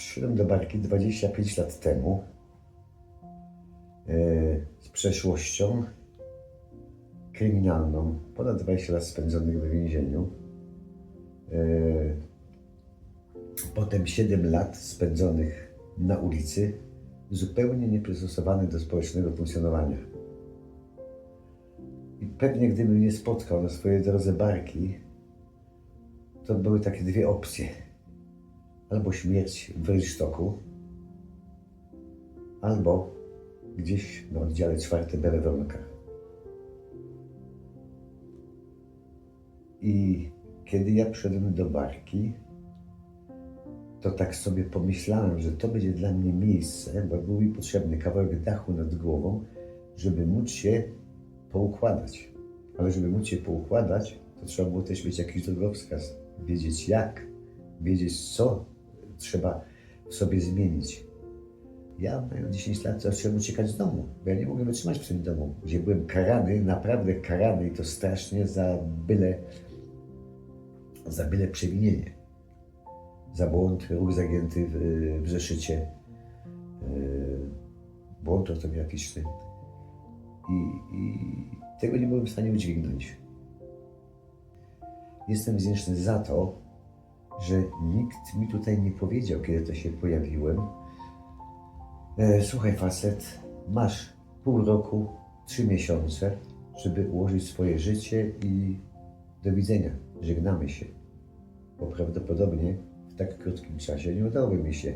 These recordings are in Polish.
Przyszedłem do barki 25 lat temu e, z przeszłością kryminalną, ponad 20 lat spędzonych w więzieniu. E, Potem 7 lat spędzonych na ulicy, zupełnie nieprzystosowany do społecznego funkcjonowania. I pewnie gdybym nie spotkał na swojej drodze barki, to były takie dwie opcje. Albo śmierć w rynsztoku, albo gdzieś na oddziale czwartym BW Wronkach. I kiedy ja przyszedłem do barki, to tak sobie pomyślałem, że to będzie dla mnie miejsce, bo był mi potrzebny kawałek dachu nad głową, żeby móc się poukładać. Ale żeby móc się poukładać, to trzeba było też mieć jakiś drogowskaz, wiedzieć jak, wiedzieć co trzeba sobie zmienić. Ja mając 10 lat zacząłem uciekać z domu, bo ja nie mogłem wytrzymać w tym domu, gdzie byłem karany, naprawdę karany i to strasznie za byle, za byle przewinienie za błąd, ruch zagięty w, w zeszycie, yy, błąd ortograficzny. I, I tego nie byłem w stanie udźwignąć. Jestem wdzięczny za to, że nikt mi tutaj nie powiedział, kiedy to się pojawiłem. E, słuchaj, facet, masz pół roku, trzy miesiące, żeby ułożyć swoje życie i do widzenia. Żegnamy się. Bo prawdopodobnie w tak krótkim czasie nie udałoby mi się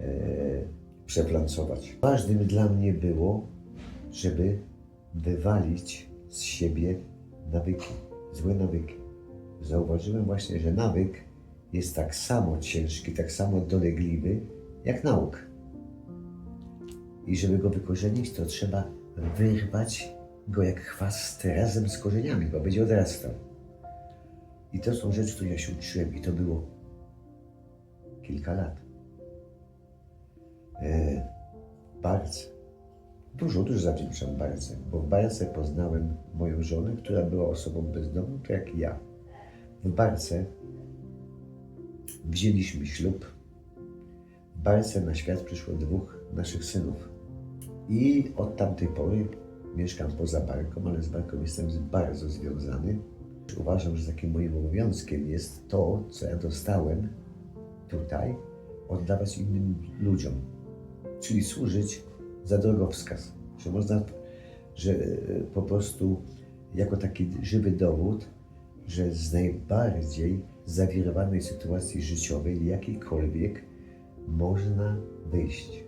e, przeplancować. Ważnym dla mnie było, żeby wywalić z siebie nawyki, złe nawyki. Zauważyłem właśnie, że nawyk jest tak samo ciężki, tak samo dolegliwy jak nauk. I żeby go wykorzenić, to trzeba wyrwać go jak chwast razem z korzeniami, bo będzie odrastał. I to są rzeczy, które ja się uczyłem i to było kilka lat. E, Barce. Dużo, dużo zawdzięczam Barce, bo w Barce poznałem moją żonę, która była osobą bezdomną, tak jak ja. W Barce wzięliśmy ślub. W Barce na świat przyszło dwóch naszych synów. I od tamtej pory mieszkam poza Barką, ale z Barką jestem bardzo związany. Uważam, że takim moim obowiązkiem jest to, co ja dostałem tutaj, oddawać innym ludziom. Czyli służyć za drogowskaz. Że można, że e, po prostu jako taki żywy dowód, że z najbardziej zawirowanej sytuacji życiowej, jakiejkolwiek, można wyjść.